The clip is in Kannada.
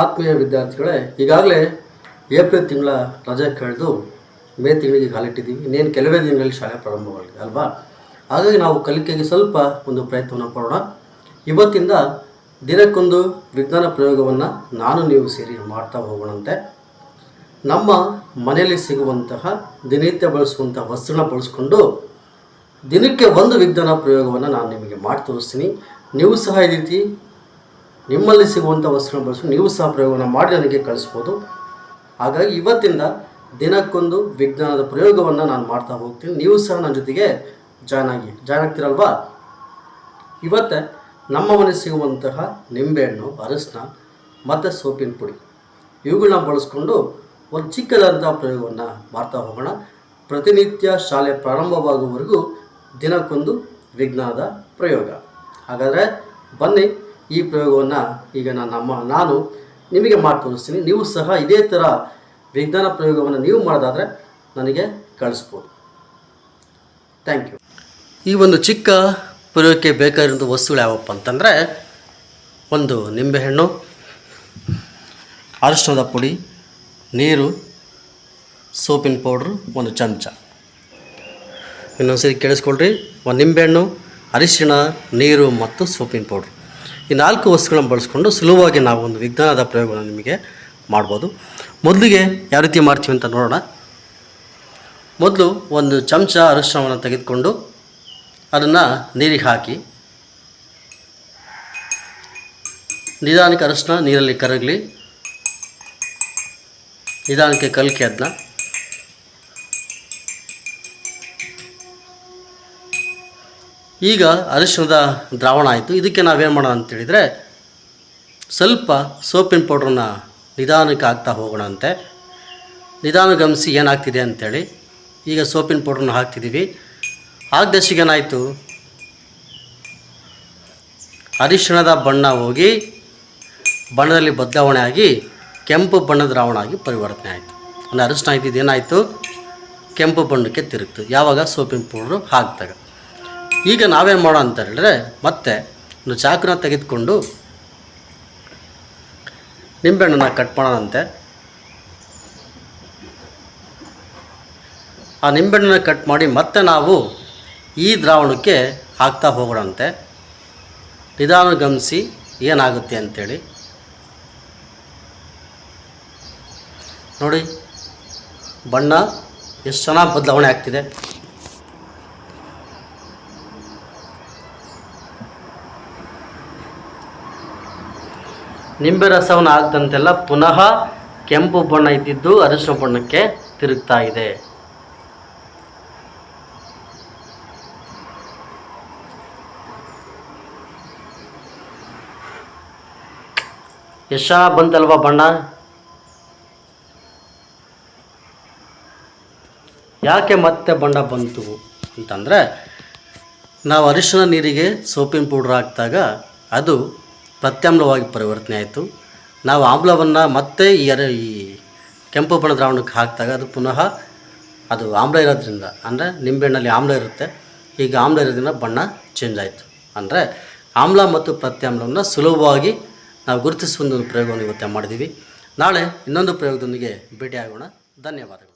ಆತ್ಮೀಯ ವಿದ್ಯಾರ್ಥಿಗಳೇ, ಈಗಾಗಲೇ ಏಪ್ರಿಲ್ ತಿಂಗಳ ರಜೆ ಕಳೆದು ಮೇ ತಿಂಗಳಿಗೆ ಕಾಲಿಟ್ಟಿದ್ದೀವಿ. ಇನ್ನೇನು ಕೆಲವೇ ದಿನಗಳಲ್ಲಿ ಶಾಲೆ ಪ್ರಾರಂಭವಾಗಿದೆ ಅಲ್ವಾ? ಹಾಗಾಗಿ ನಾವು ಕಲಿಕೆಗೆ ಸ್ವಲ್ಪ ಒಂದು ಪ್ರಯತ್ನವನ್ನು ಪಡೋಣ ಇವತ್ತಿಂದ ದಿನಕ್ಕೊಂದು ವಿಜ್ಞಾನ ಪ್ರಯೋಗವನ್ನು ನಾನು, ನೀವು ಸೇರಿ ಮಾಡ್ತಾ ಹೋಗೋಣಂತೆ. ನಮ್ಮ ಮನೆಯಲ್ಲಿ ಸಿಗುವಂತಹ ದಿನನಿತ್ಯ ಬಳಸುವಂಥ ವಸ್ತುನ ಬಳಸ್ಕೊಂಡು ದಿನಕ್ಕೆ ಒಂದು ವಿಜ್ಞಾನ ಪ್ರಯೋಗವನ್ನು ನಾನು ನಿಮಗೆ ಮಾಡಿ ತೋರಿಸ್ತೀನಿ. ನೀವು ಸಹ ಈ ರೀತಿ ನಿಮ್ಮಲ್ಲಿ ಸಿಗುವಂಥ ವಸ್ತುಗಳನ್ನು ಬಳಸಿ ನೀವು ಸಹ ಪ್ರಯೋಗವನ್ನು ಮಾಡಿ ನನಗೆ ಕಳಿಸ್ಬೋದು. ಹಾಗಾಗಿ ಇವತ್ತಿಂದ ದಿನಕ್ಕೊಂದು ವಿಜ್ಞಾನದ ಪ್ರಯೋಗವನ್ನು ನಾನು ಮಾಡ್ತಾ ಹೋಗ್ತೀನಿ. ನೀವು ಸಹ ನನ್ನ ಜೊತೆಗೆ ಜಾಯ್ನ್ ಆಗಿ, ಜಾಯ್ನ್ ಆಗ್ತೀರಲ್ವಾ? ಇವತ್ತೇ ನಮ್ಮ ಮನೆ ಸಿಗುವಂತಹ ನಿಂಬೆಹಣ್ಣು ಅರಸಿನ ಮತ್ತು ಸೋಪಿನ ಪುಡಿ. ಇವುಗಳನ್ನ ಬಳಸ್ಕೊಂಡು ಒಂದು ಚಿಕ್ಕದಾದಂಥ ಪ್ರಯೋಗವನ್ನು ಮಾಡ್ತಾ ಹೋಗೋಣ. ಪ್ರತಿನಿತ್ಯ ಶಾಲೆ ಪ್ರಾರಂಭವಾಗುವವರೆಗೂ ದಿನಕ್ಕೊಂದು ವಿಜ್ಞಾನದ ಪ್ರಯೋಗ. ಹಾಗಾದರೆ ಬನ್ನಿ ಈ ಪ್ರಯೋಗವನ್ನು ಈಗ ನಾನು ನಮ್ಮ ನಾನು ನಿಮಗೆ ಮಾಡಿ ತೋರಿಸ್ತೀನಿ ನೀವು ಸಹ ಇದೇ ಥರ ವಿಜ್ಞಾನ ಪ್ರಯೋಗವನ್ನು ನೀವು ಮಾಡೋದಾದರೆ ನನಗೆ ಕಳಿಸ್ಬೋದು. ಥ್ಯಾಂಕ್ ಯು ಈ ಒಂದು ಚಿಕ್ಕ ಪ್ರಯೋಗಕ್ಕೆ ಬೇಕಾಗಿರುವಂಥ ವಸ್ತುಗಳು ಯಾವಪ್ಪ ಅಂತಂದರೆ ಒಂದು ನಿಂಬೆಹಣ್ಣು ಅರಿಶಿನದ ಪುಡಿ, ನೀರು, ಸೋಪಿನ ಪೌಡ್ರು, ಒಂದು ಚಮಚ. ಇನ್ನೊಂದು ಸರಿ ಕೇಳಿಸ್ಕೊಳ್ರಿ. ಒಂದು ನಿಂಬೆಹಣ್ಣು, ಅರಿಶಿಣ, ನೀರು ಮತ್ತು ಸೋಪಿನ ಪೌಡ್ರು. ಈ ನಾಲ್ಕು ವಸ್ತುಗಳನ್ನು ಬಳಸ್ಕೊಂಡು ಸುಲಭವಾಗಿ ನಾವು ಒಂದು ವಿಜ್ಞಾನದ ಪ್ರಯೋಗವನ್ನು ನಿಮಗೆ ಮಾಡ್ಬೋದು. ಮೊದಲಿಗೆ ಯಾವ ರೀತಿ ಮಾಡ್ತೀವಿ ಅಂತ ನೋಡೋಣ. ಮೊದಲು ಒಂದು ಚಮಚ ಅರಿಶಿಣವನ್ನು ತೆಗೆದುಕೊಂಡು ಅದನ್ನು ನೀರಿಗೆ ಹಾಕಿ. ನಿಧಾನಕ್ಕೆ ಅರಿಶಿನ ನೀರಲ್ಲಿ ಕರಗಲಿ. ನಿಧಾನಕ್ಕೆ ಕಲಕಿ ಅದನ್ನ. ಈಗ ಅರಿಶಿಣದ ದ್ರಾವಣ ಆಯಿತು. ಇದಕ್ಕೆ ನಾವೇನು ಮಾಡೋಣ ಅಂತೇಳಿದರೆ ಸ್ವಲ್ಪ ಸೋಪಿನ ಪೌಡ್ರನ್ನ ನಿಧಾನಕ್ಕೆ ಹಾಕ್ತಾ ಹೋಗೋಣ ಅಂತೆ ನಿಧಾನ ಗಮನಿಸಿ ಏನಾಗ್ತಿದೆ ಅಂಥೇಳಿ ಈಗ ಸೋಪಿನ ಪೌಡ್ರನ್ನ ಹಾಕ್ತಿದ್ದೀವಿ ಆಗದಷ್ಟಿಗೆ ಏನಾಯಿತು? ಅರಿಶಿಣದ ಬಣ್ಣ ಹೋಗಿ ಬಣ್ಣದಲ್ಲಿ ಬದಲಾವಣೆ ಆಗಿ ಕೆಂಪು ಬಣ್ಣದ ದ್ರಾವಣ ಆಗಿ ಪರಿವರ್ತನೆ ಆಯಿತು. ಅಂದರೆ ಅರಿಶಿಣ ಇದ್ದಿದ್ದು ಏನಾಯಿತು? ಕೆಂಪು ಬಣ್ಣಕ್ಕೆ ತಿರುಗ್ತು. ಯಾವಾಗ? ಸೋಪಿನ ಪೌಡ್ರು ಹಾಕಿದಾಗ. ಈಗ ನಾವೇನು ಮಾಡೋಣ ಅಂತ ಹೇಳಿದ್ರೆ ಮತ್ತೆ ಒಂದು ಚಾಕುನ ತೆಗೆದುಕೊಂಡು ನಿಂಬೆಹಣ್ಣನ್ನು ಕಟ್ ಮಾಡೋಣಂತೆ. ಆ ನಿಂಬೆಹಣ್ಣನ್ನು ಕಟ್ ಮಾಡಿ ಮತ್ತೆ ನಾವು ಈ ದ್ರಾವಣಕ್ಕೆ ಹಾಕ್ತಾ ಹೋಗೋಣಂತೆ. ನಿಧಾನ ಗಮನಿಸಿ ಏನಾಗುತ್ತೆ ಅಂಥೇಳಿ ನೋಡಿ, ಬಣ್ಣ ಎಷ್ಟು ಚೆನ್ನಾಗಿ ಬದಲಾವಣೆ ಆಗ್ತಿದೆ. ನಿಂಬೆ ರಸವನ್ನು ಹಾಕ್ದಂತೆಲ್ಲ ಪುನಃ ಕೆಂಪು ಬಣ್ಣ ಇದ್ದಿದ್ದು ಅರಿಶಿನ ಬಣ್ಣಕ್ಕೆ ತಿರುಗ್ತಾ ಇದೆ. ಎಷ್ಟು ಬಂತಲ್ವಾ ಬಣ್ಣ? ಯಾಕೆ ಮತ್ತೆ ಬಣ್ಣ ಬಂತು ಅಂತಂದರೆ, ನಾವು ಅರಿಶಿನ ನೀರಿಗೆ ಸೋಪಿನ ಪೌಡ್ರ್ ಹಾಕಿದಾಗ ಅದು ಪ್ರತ್ಯಾಮ್ಲವಾಗಿ ಪರಿವರ್ತನೆ ಆಯಿತು. ನಾವು ಆಮ್ಲವನ್ನು ಮತ್ತೆ ಈ ಈ ಕೆಂಪು ಬಣ್ಣ ದ್ರಾವಣಕ್ಕೆ ಹಾಕಿದಾಗ ಅದು ಪುನಃ ಅದು ಆಮ್ಲ ಇರೋದ್ರಿಂದ, ಅಂದರೆ ನಿಂಬೆಹಣ್ಣಲ್ಲಿ ಆಮ್ಲ ಇರುತ್ತೆ, ಈಗ ಆಮ್ಲ ಇರೋದ್ರಿಂದ ಬಣ್ಣ ಚೇಂಜ್ ಆಯಿತು. ಅಂದರೆ ಆಮ್ಲ ಮತ್ತು ಪ್ರತ್ಯಾಮ್ಲವನ್ನು ಸುಲಭವಾಗಿ ನಾವು ಗುರುತಿಸುವ ಒಂದು ಪ್ರಯೋಗವನ್ನು ಇವತ್ತೆ ಮಾಡಿದ್ದೀವಿ. ನಾಳೆ ಇನ್ನೊಂದು ಪ್ರಯೋಗದೊಂದಿಗೆ ಭೇಟಿಯಾಗೋಣ. ಧನ್ಯವಾದಗಳು.